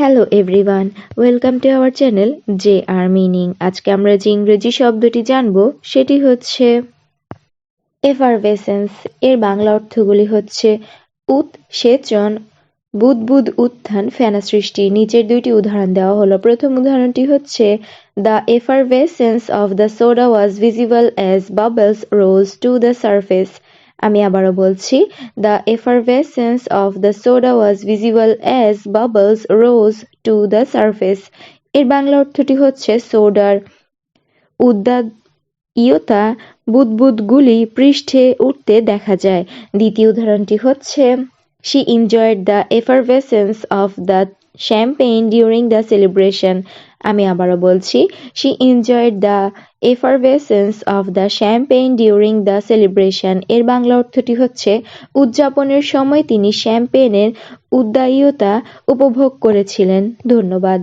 Hello everyone welcome to our channel J R meaning আজকে আমরা যে ইংরেজি শব্দটি জানব, সেটি হচ্ছে এফারভেসেন্স এর বাংলা অর্থগুলি হচ্ছে উৎসেচন, বুদবুদ উত্থান, ফেনা সৃষ্টি। নিচের দুইটি উদাহরণ দেওয়া হলো। প্রথম উদাহরণটি হচ্ছে the effervescence of the soda was visible as bubbles rose to the surface আমি আবারও বলছি the effervescence of the soda was visible as bubbles rose to the surface এর বাংলা অর্থটি হচ্ছে সোডার উদ্দায়িতা বুদবুদগুলি পৃষ্ঠে উঠতে দেখা যায়। দ্বিতীয় উদাহরণটি হচ্ছে she enjoyed the effervescence of the champagne during the celebration. আমি আবারও বলছি she enjoyed the effervescence of the champagne during the celebration এর বাংলা অর্থটি হচ্ছে উদযাপনের সময় তিনি শ্যাম্পেনের উদ্দায়ীয়তা উপভোগ করেছিলেন ধন্যবাদ